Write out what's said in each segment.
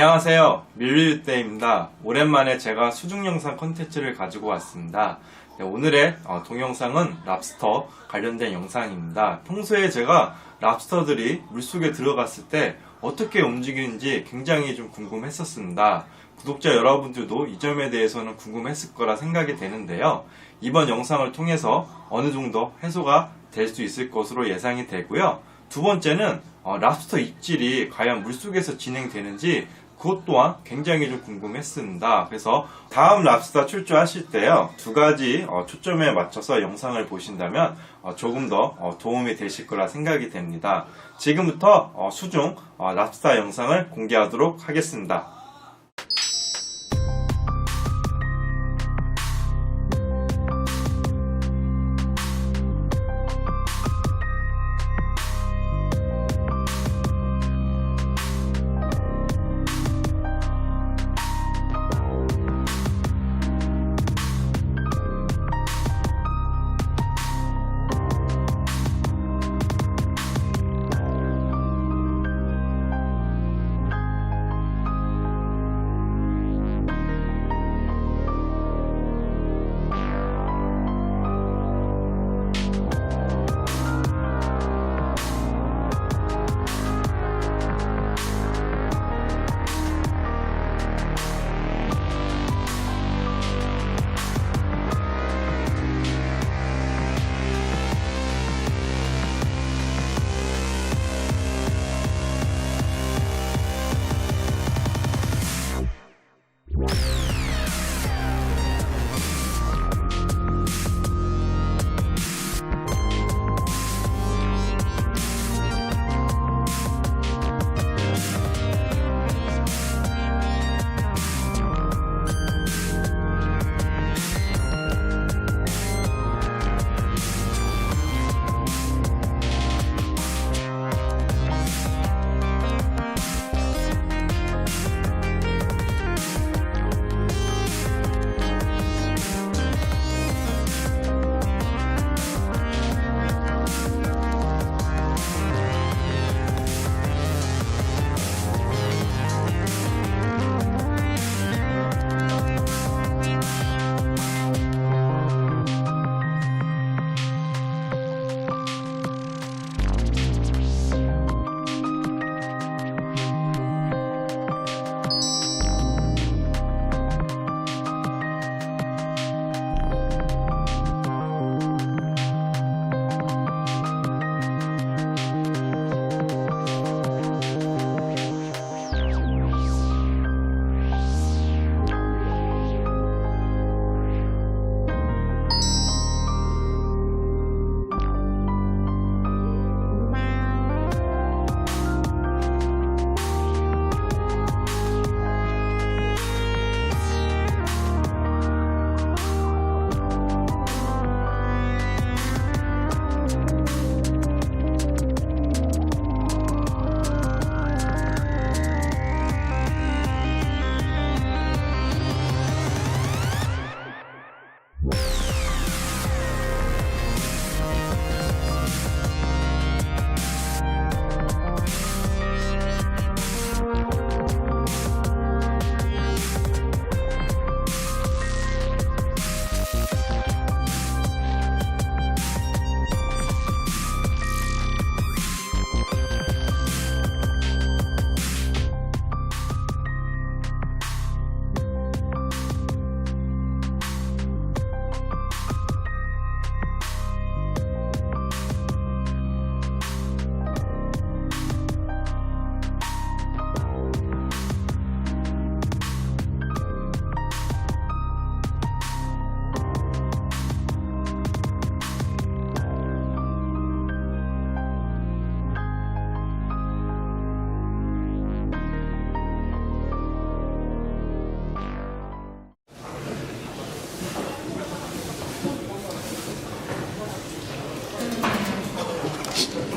안녕하세요. 밀리유대입니다. 오랜만에 제가 수중 영상 컨텐츠를 가지고 왔습니다. 네, 오늘의 어, 동영상은 랍스터 관련된 영상입니다. 평소에 제가 랍스터들이 물속에 들어갔을 때 어떻게 움직이는지 굉장히 좀 궁금했었습니다. 구독자 여러분들도 이 점에 대해서는 궁금했을 거라 생각이 되는데요. 이번 영상을 통해서 어느 정도 해소가 될 수 있을 것으로 예상이 되고요. 두 번째는 어, 랍스터 입질이 과연 물속에서 진행되는지 그것 또한 굉장히 좀 궁금했습니다. 그래서 다음 랍스터 출조하실 때요 두 가지 어, 초점에 맞춰서 영상을 보신다면 어, 조금 더 어, 도움이 되실 거라 생각이 됩니다. 지금부터 어, 수중 어, 랍스터 영상을 공개하도록 하겠습니다.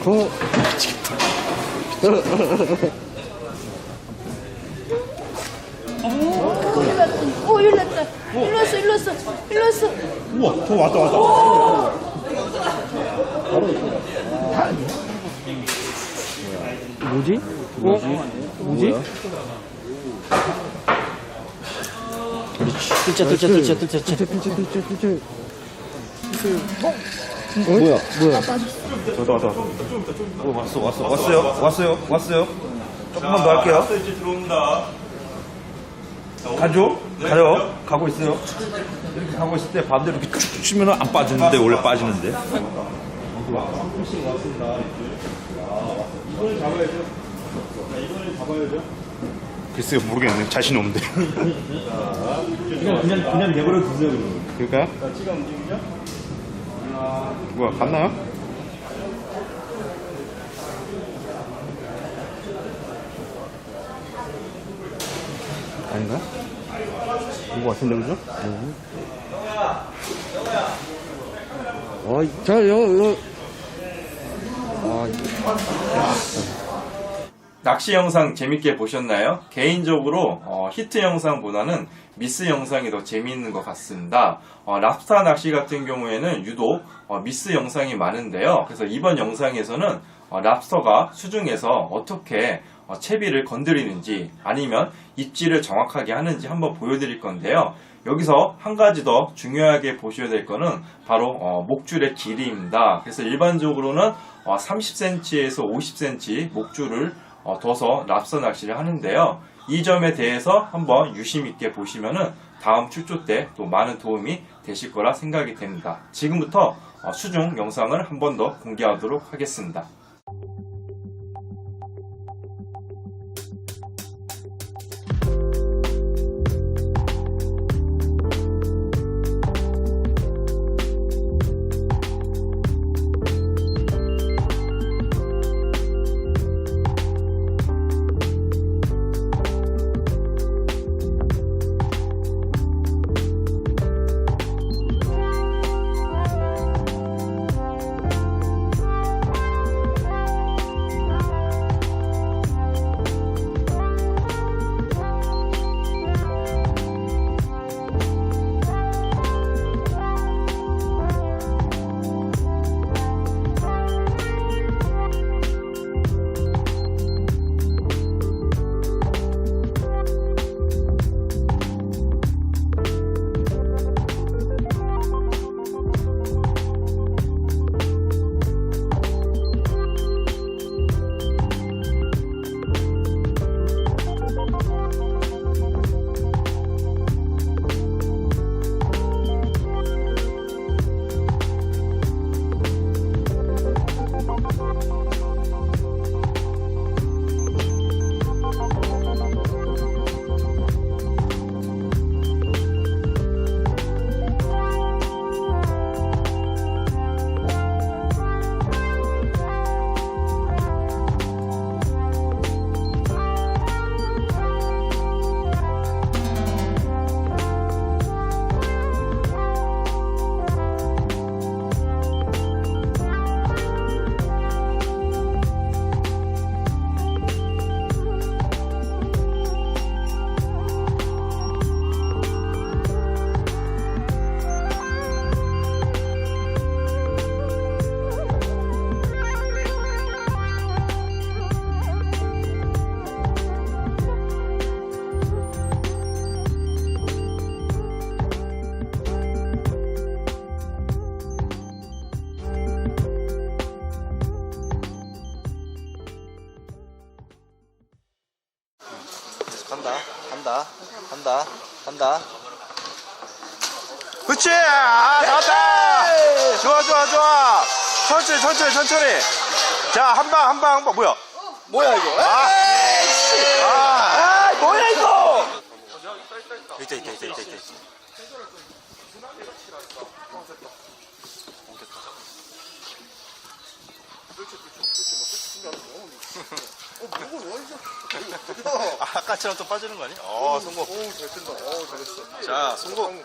어, 오, 일났다. 오, 일났다. 일났어, 일났어, 일났어. 우와, 저 왔다, 왔다. 뭐지? 뭐지? 뭐지? 뚫자 뚫자 뚫자 뚫자 뚫자 뜰채, 뜰채. 뭐야, 뭐야. 저도 왔다 왔다. 어, 왔어 왔어 왔어요 왔어요 왔어요. 조금만 더 할게요. 이제 들어온다. 가죠? 가요? 가고 있어요. 이렇게 가고 있을 때 반대로 이렇게 쭉 치면 안 빠지는데 원래 빠지는데. 글쎄요, 모르겠네. 자신 없는데. 그냥 그냥 그냥 내버려 두세요. 그럴까요? 지가 움직이죠? 뭐야, 갔나요? 아닌가? 이거 같은데, 그죠? 어, 자, 여, 여. 아, 낚시 영상 재밌게 보셨나요? 개인적으로 어, 히트 영상보다는 미스 영상이 더 재미있는 것 같습니다. 어, 랍스타 낚시 같은 경우에는 유독 어, 미스 영상이 많은데요. 그래서 이번 영상에서는 어, 랍스터가 수중에서 어떻게 어, 채비를 건드리는지 아니면 입질을 정확하게 하는지 한번 보여드릴 건데요. 여기서 한 가지 더 중요하게 보셔야 될 거는 바로 어, 목줄의 길이입니다. 그래서 일반적으로는 30cm에서 50cm 목줄을 어, 둬서 랍스터 낚시를 하는데요. 이 점에 대해서 한번 유심 있게 보시면은 다음 출조 때 또 많은 도움이 되실 거라 생각이 됩니다. 지금부터 어, 수중 영상을 한 번 더 공개하도록 하겠습니다. 간다. 그렇지. 아, 나왔다. 좋아 좋아 좋아. 천천히 천천히 천천히. 자 한 방 한 방 한 방 뭐야? 뭐야 이거? 아, 아, 아 뭐야 이거? 있다 있다 있다 있다 있다. 아까처럼 또 빠지는 거 아니야? 어, 성공. 오, 잘 뜬다. 어, 잘했어. 자, 성공.